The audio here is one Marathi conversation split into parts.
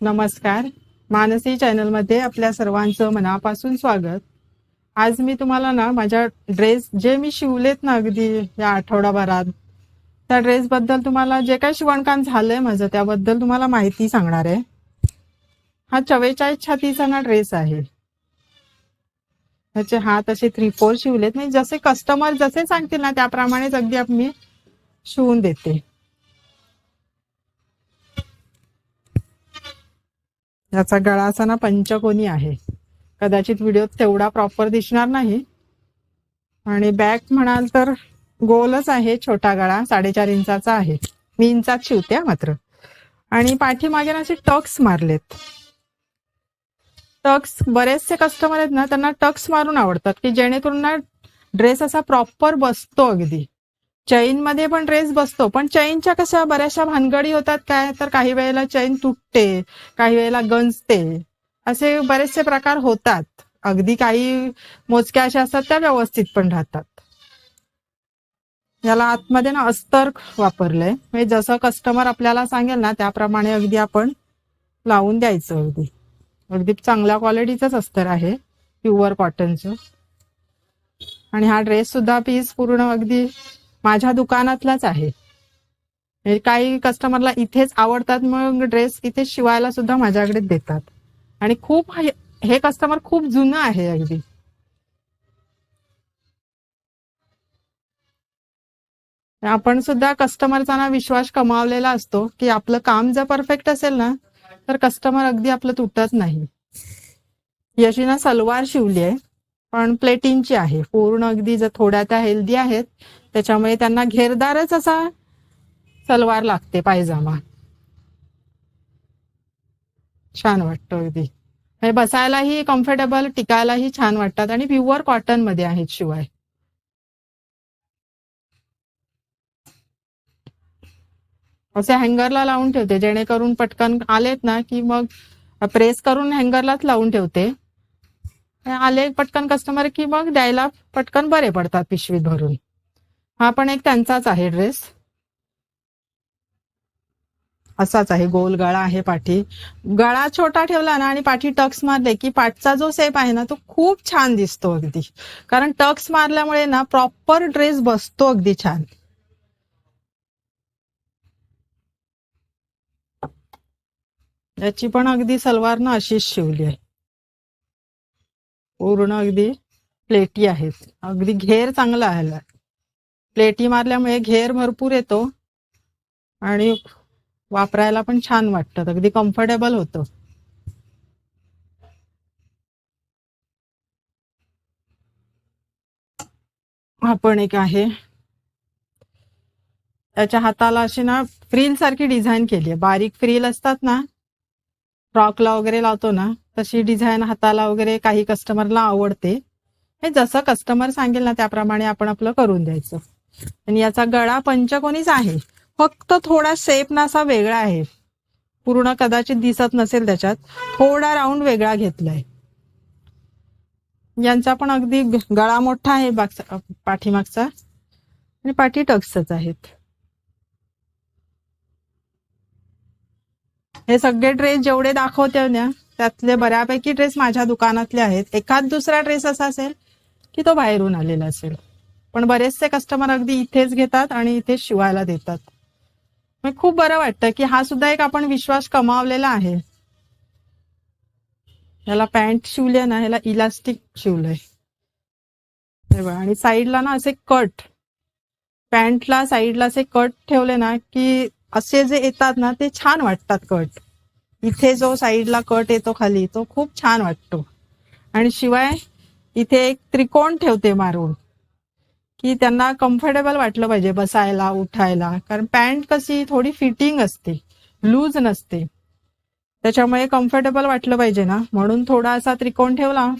नमस्कार. मानसी चॅनलमध्ये आपल्या सर्वांचं मनापासून स्वागत. आज मी तुम्हाला ना माझ्या ड्रेस जे मी शिवलेत ना अगदी या आठवडाभरात त्या ड्रेसबद्दल तुम्हाला जे काही शिवणकाम झालंय माझं त्याबद्दल तुम्हाला माहिती सांगणार आहे. हा चव्वेचाळीस छातीचा ना ड्रेस आहे. त्याचे हात असे थ्री फोर शिवलेत. नाही जसे कस्टमर जसे सांगतील ना त्याप्रमाणेच अगदी मी शिवून देते. याचा गळा असा ना पंचकोनी आहे. कदाचित व्हिडिओ तेवढा प्रॉपर दिसणार नाही. आणि बॅक म्हणाल तर गोलच आहे छोटा गळा साडेचार इंचाचा आहे. मी इंचात शिवते मात्र. आणि पाठीमागे ना असे टक्स मारलेत. टक्स बरेचसे कस्टमर आहेत ना त्यांना टक्स मारून आवडतात की जेणेकरून ना ड्रेस असा प्रॉपर बसतो अगदी. चैनमध्ये पण ड्रेस बसतो. पण चैनच्या कशा बऱ्याचशा भानगडी होतात काय? तर काही वेळेला चैन तुटते काही वेळेला गंजते. असे बरेचसे प्रकार होतात. अगदी काही मोजक्या अशा असतात त्या व्यवस्थित पण राहतात. याला आतमध्ये ना अस्तर वापरलंय. म्हणजे जसं कस्टमर आपल्याला सांगेल ना त्याप्रमाणे अगदी आपण लावून द्यायचं अगदी. अगदी चांगल्या क्वालिटीचंच अस्तर आहे प्युअर कॉटनचं आणि हा ड्रेस सुद्धा पीस पूर्ण अगदी माझ्या दुकानातलाच आहे. काही कस्टमरला इथेच आवडतात मग ड्रेस इथे शिवायला सुद्धा माझ्याकडे देतात. आणि खूप हे- कस्टमर खूप जुनं आहे अगदी. आपण सुद्धा कस्टमरचा ना विश्वास कमावलेला असतो की आपलं काम जर परफेक्ट असेल ना तर कस्टमर अगदी आपलं तुटत नाही. यशी ना सलवार शिवली आहे पण प्लेटिंगची आहे. पूर्ण अगदी जर थोड्या त्या हेल्दी आहेत त्याच्यामुळे त्यांना घेरदारच असा सलवार लागते पायजामा. छान वाटतं अगदी. म्हणजे बसायलाही कम्फर्टेबल टिकायलाही छान वाटतात आणि प्युअर कॉटनमध्ये आहेत शिवाय. असे हँगरला लावून ठेवते जेणेकरून पटकन आलेत ना की मग प्रेस करून हँगरलाच लावून ठेवते. आले पटकन कस्टमर की मग द्यायला पटकन बरे पडतात पिशवीत भरून. हा पण एक त्यांचाच आहे ड्रेस असाच आहे गोल गळा आहे पाठी. गळा छोटा ठेवला ना आणि पाठी टक्स मारले की पाठचा जो सेप आहे ना तो खूप छान दिसतो अगदी. कारण टक्स मारल्यामुळे ना प्रॉपर ड्रेस बसतो अगदी छान. याची पण अगदी सलवार ना अशीच शिवली आहे. पूर्ण अगदी प्लेटी आहेत. अगदी घेर चांगला आहे. प्लेटी मारल्यामुळे घेर भरपूर येतो आणि वापरायला पण छान वाटतं. अगदी कम्फर्टेबल होतं. आपण एक आहे. त्याच्या हाताला अशी ना फ्रील सारखी डिझाईन केली आहे. बारीक फ्रील असतात ना फ्रॉकला वगैरे लावतो ना तशी डिझाईन हाताला वगैरे काही कस्टमरला आवडते. हे जसं कस्टमर सांगेल ना त्याप्रमाणे आपण आपलं करून द्यायचं. आणि याचा गळा पंचकोनीच आहे. फक्त थोडा शेप नासा वेगळा आहे. पूर्ण कदाचित दिसत नसेल त्याच्यात. थोडा राऊंड वेगळा घेतलाय. यांचा पण अगदी गळा मोठा आहे पाठीमागचा. आणि पाठी टक्सच आहेत. हे सगळे ड्रेस जेवढे दाखवते ना त्यातले बऱ्यापैकी ड्रेस माझ्या दुकानातले आहेत. एखाद दुसरा ड्रेस असा असेल की तो बाहेरून आलेला असेल. पण बरेचसे कस्टमर अगदी इथेच घेतात आणि इथेच शिवायला देतात. खूप बरं वाटतं की हा सुद्धा एक आपण विश्वास कमावलेला आहे. याला पॅन्ट शिवले ना ह्याला इलास्टिक शिवलंय. आणि साईडला ना असे कट पॅन्टला साईडला असे कट ठेवले ना की असे जे येतात ना ते छान वाटतात कट. इथे जो साईडला कट येतो खाली तो खूप छान वाटतो. आणि शिवाय इथे एक त्रिकोण ठेवते मारून. की त्यांना कम्फर्टेबल वाटलं पाहिजे बसायला उठायला. कारण पॅन्ट कशी थोडी फिटिंग असते लूज नसते. त्याच्यामुळे कम्फर्टेबल वाटलं पाहिजे ना. म्हणून थोडा असा त्रिकोण ठेवला.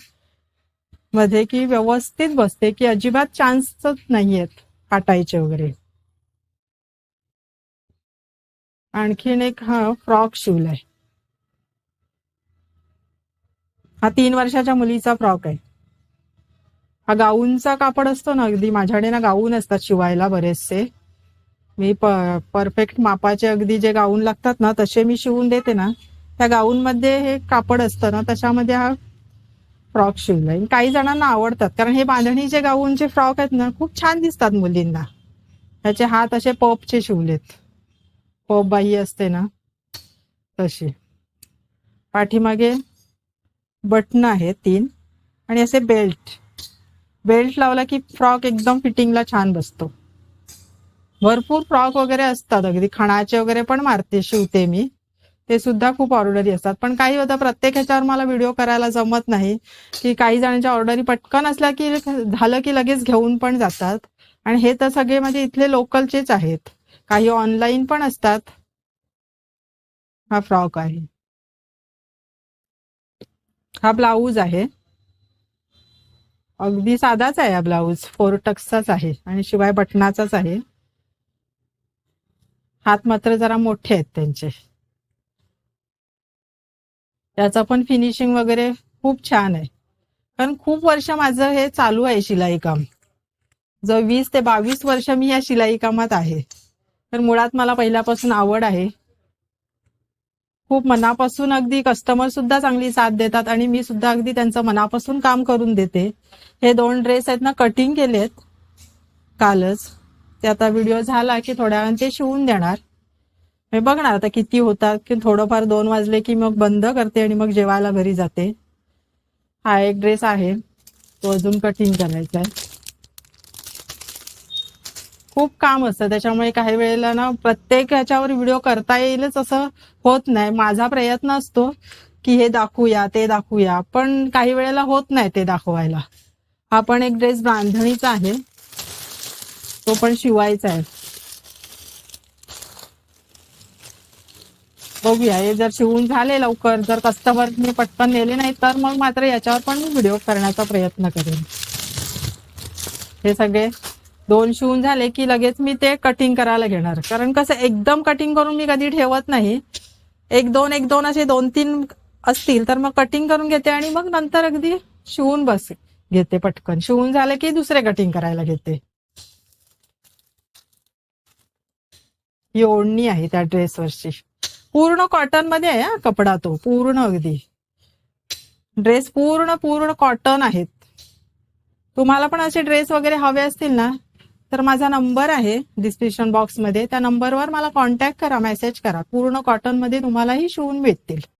मध्ये की व्यवस्थित बसते की अजिबात चान्सच नाहीयेत काटायचे वगैरे. आणखीन एक हा फ्रॉक शिवलाय हा तीन वर्षाच्या मुलीचा फ्रॉक आहे. हा गाऊनचा कापड असतो ना अगदी माझ्याकडे ना गाऊन असतात शिवायला बरेचसे. मी प परफेक्ट मापाचे अगदी जे गाऊन लागतात ना तसे मी शिवून देते ना. त्या गाऊनमध्ये हे कापड असतं ना त्याच्यामध्ये हा फ्रॉक शिवलाय. आणि काही जणांना आवडतात कारण हे बांधणीचे गाऊनचे फ्रॉक आहेत ना खूप छान दिसतात मुलींना. त्याचे हात असे पपचे शिवलेत. पप बाई असते ना तशी. पाठीमागे बटन आहेत तीन. आणि असे बेल्ट बेल्ट लावला की फ्रॉक एकदम फिटिंगला छान बसतो. भरपूर फ्रॉक वगैरे असतात अगदी. खणाचे वगैरे पण मारते शिवते मी. ते सुद्धा खूप ऑर्डरी असतात. पण काही होतं प्रत्येक ह्याच्यावर मला व्हिडिओ करायला जमत नाही. की काही जणांच्या ऑर्डरी पटकन असल्या की झालं की लगेच घेऊन पण जातात. आणि हे तर सगळे म्हणजे इथले लोकलचेच आहेत. काही ऑनलाईन पण असतात. हा फ्रॉक आहे. हा ब्लाऊज आहे. अगदी साधाच आहे हा ब्लाऊज. फोर टक्सचाच आहे आणि शिवाय बटनाचाच आहे. हात मात्र जरा मोठे आहेत त्यांचे. त्याचा पण फिनिशिंग वगैरे खूप छान आहे. कारण खूप वर्ष माझं हे चालू आहे शिलाई काम जर वीस ते बावीस वर्ष मी या शिलाई कामात आहे. तर मुळात मला पहिल्यापासून आवड आहे. खूप मनापासून अगदी कस्टमर सुद्धा चांगली साथ देतात आणि मी सुद्धा अगदी त्यांचं मनापासून काम करून देते. हे दोन ड्रेस आहेत ना कटिंग केलेत कालच. ते आता व्हिडिओ झाला की थोड्या वेळाने ते शिवून देणार. मी बघणार आता किती होतात की थोडंफार दोन वाजले की मग बंद करते आणि मग जेवायला घरी जाते. हा एक ड्रेस आहे. तो अजून कटिंग करायचा आहे. खूप काम असतं. त्याच्यामुळे काही वेळेला ना प्रत्येक ह्याच्यावर व्हिडिओ करता येईलच असं होत नाही. माझा प्रयत्न असतो की हे दाखवूया ते दाखवूया. पण काही वेळेला होत नाही ते दाखवायला. हा पण एक ड्रेस बांधणीचा आहे. तो पण शिवायचा आहे. बघूया. हे जर शिवून झाले लवकर जर कस्टमरने पटकन नेले नाही तर मग मात्र याच्यावर पण मी व्हिडिओ करण्याचा प्रयत्न करेन. हे सगळे दोन शिवून झाले की लगेच मी ते कटिंग करायला घेणार. कारण कसं एकदम कटिंग करून मी कधी ठेवत नाही. एक दोन एक दोन असे दोन तीन असतील तर मग कटिंग करून घेते आणि मग नंतर अगदी शिवून बस घेते पटकन. शिवून झाले की दुसरे कटिंग करायला घेते. ही ओढणी आहे त्या ड्रेसवरची पूर्ण कॉटनमध्ये आहे कपडा तो. पूर्ण अगदी. ड्रेस पूर्ण पूर्ण कॉटन आहेत. तुम्हाला पण असे ड्रेस वगैरे हवे असतील ना? तर माझा नंबर आहे डिस्क्रिप्शन बॉक्समध्ये. त्या नंबरवर मला कॉन्टॅक्ट करा मेसेज करा. पूर्ण कॉटनमध्ये तुम्हालाही शिवून भेटतील.